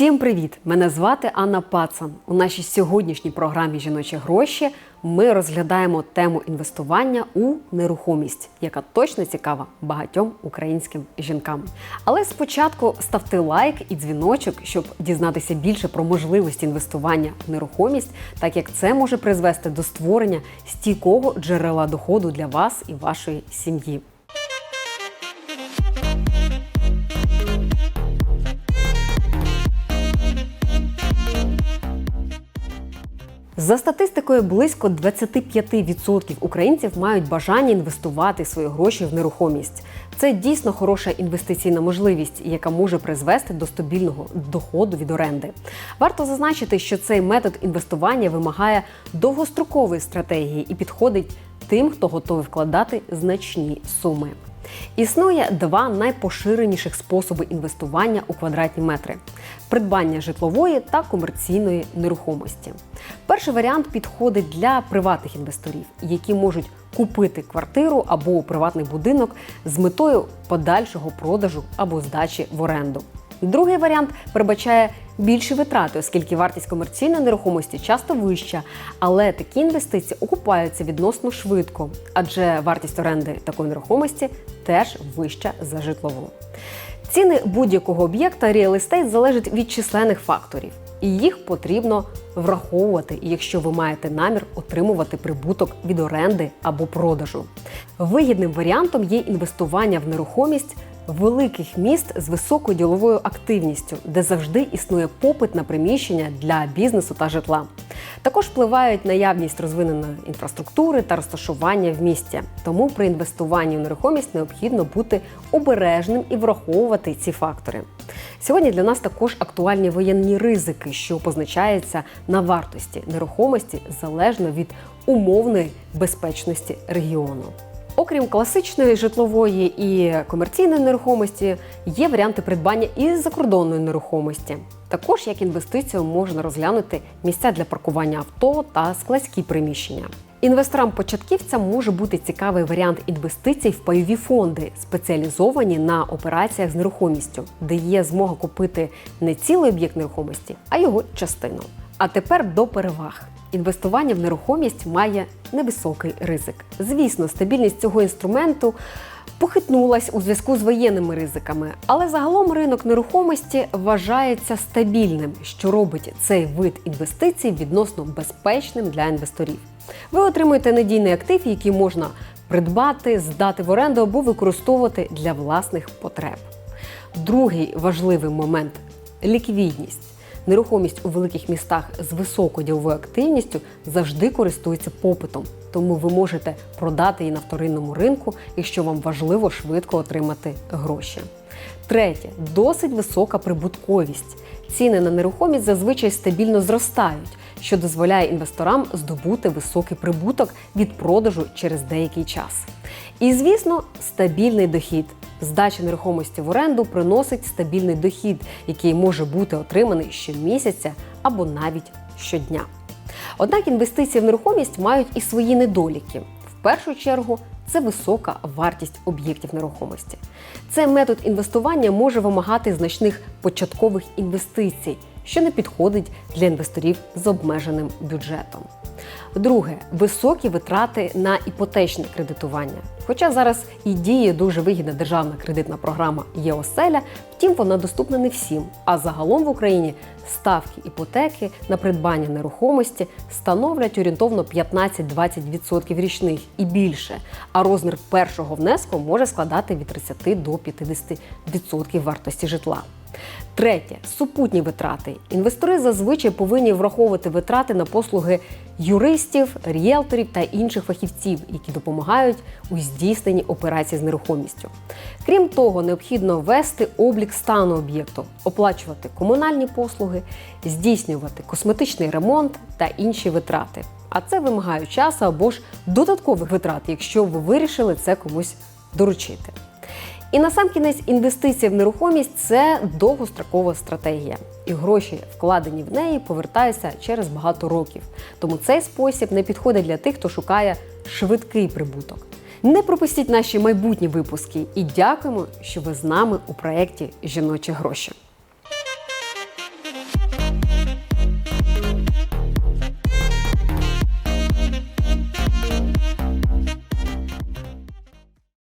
Всім привіт! Мене звати Анна Пацан. У нашій сьогоднішній програмі Жіночі гроші ми розглядаємо тему інвестування у нерухомість, яка точно цікава багатьом українським жінкам. Але спочатку ставте лайк і дзвіночок, щоб дізнатися більше про можливості інвестування в нерухомість, так як це може призвести до створення стійкого джерела доходу для вас і вашої сім'ї. За статистикою, близько 25% українців мають бажання інвестувати свої гроші в нерухомість. Це дійсно хороша інвестиційна можливість, яка може призвести до стабільного доходу від оренди. Варто зазначити, що цей метод інвестування вимагає довгострокової стратегії і підходить тим, хто готовий вкладати значні суми. Існує два найпоширеніших способи інвестування у квадратні метри: придбання житлової та комерційної нерухомості. Перший варіант підходить для приватних інвесторів, які можуть купити квартиру або приватний будинок з метою подальшого продажу або здачі в оренду. Другий варіант передбачає більші витрати, оскільки вартість комерційної нерухомості часто вища, але такі інвестиції окупаються відносно швидко, адже вартість оренди такої нерухомості теж вища за житлову. Ціни будь-якого об'єкта real estate залежать від численних факторів, і їх потрібно враховувати, якщо ви маєте намір отримувати прибуток від оренди або продажу. Вигідним варіантом є інвестування в нерухомість великих міст з високою діловою активністю, де завжди існує попит на приміщення для бізнесу та житла. Також впливають наявність розвиненої інфраструктури та розташування в місті. Тому при інвестуванні в нерухомість необхідно бути обережним і враховувати ці фактори. Сьогодні для нас також актуальні воєнні ризики, що позначаються на вартості нерухомості залежно від умовної безпечності регіону. Окрім класичної житлової і комерційної нерухомості, є варіанти придбання і закордонної нерухомості. Також як інвестицію можна розглянути місця для паркування авто та складські приміщення. Інвесторам-початківцям може бути цікавий варіант інвестицій в пайові фонди, спеціалізовані на операціях з нерухомістю, де є змога купити не цілий об'єкт нерухомості, а його частину. А тепер до переваг. Інвестування в нерухомість має невисокий ризик. Звісно, стабільність цього інструменту похитнулась у зв'язку з воєнними ризиками, але загалом ринок нерухомості вважається стабільним, що робить цей вид інвестицій відносно безпечним для інвесторів. Ви отримуєте надійний актив, який можна придбати, здати в оренду або використовувати для власних потреб. Другий важливий момент ліквідність. Нерухомість у великих містах з високою діловою активністю завжди користується попитом, тому ви можете продати її на вторинному ринку, якщо вам важливо швидко отримати гроші. Третє досить висока прибутковість. Ціни на нерухомість зазвичай стабільно зростають, що дозволяє інвесторам здобути високий прибуток від продажу через деякий час. І, звісно, стабільний дохід. Здача нерухомості в оренду приносить стабільний дохід, який може бути отриманий щомісяця або навіть щодня. Однак інвестиції в нерухомість мають і свої недоліки. В першу чергу це висока вартість об'єктів нерухомості. Цей метод інвестування може вимагати значних початкових інвестицій, що не підходить для інвесторів з обмеженим бюджетом. Друге високі витрати на іпотечне кредитування. Хоча зараз і діє дуже вигідна державна кредитна програма ЄОСЕЛЯ, втім вона доступна не всім. А загалом в Україні ставки іпотеки на придбання нерухомості становлять орієнтовно 15-20% річних і більше. А розмір першого внеску може складати від 30 до 50% вартості житла. Третє супутні витрати. Інвестори зазвичай повинні враховувати витрати на послуги юристів, ріелторів та інших фахівців, які допомагають у здійсненні операцій з нерухомістю. Крім того, необхідно вести облік стану об'єкту, оплачувати комунальні послуги, здійснювати косметичний ремонт та інші витрати. А це вимагає часу або ж додаткових витрат, якщо ви вирішили це комусь доручити. І насамкінець інвестиція в нерухомість це довгострокова стратегія, і гроші, вкладені в неї, повертаються через багато років. Тому цей спосіб не підходить для тих, хто шукає швидкий прибуток. Не пропустіть наші майбутні випуски і дякуємо, що ви з нами у проєкті Жіночі гроші.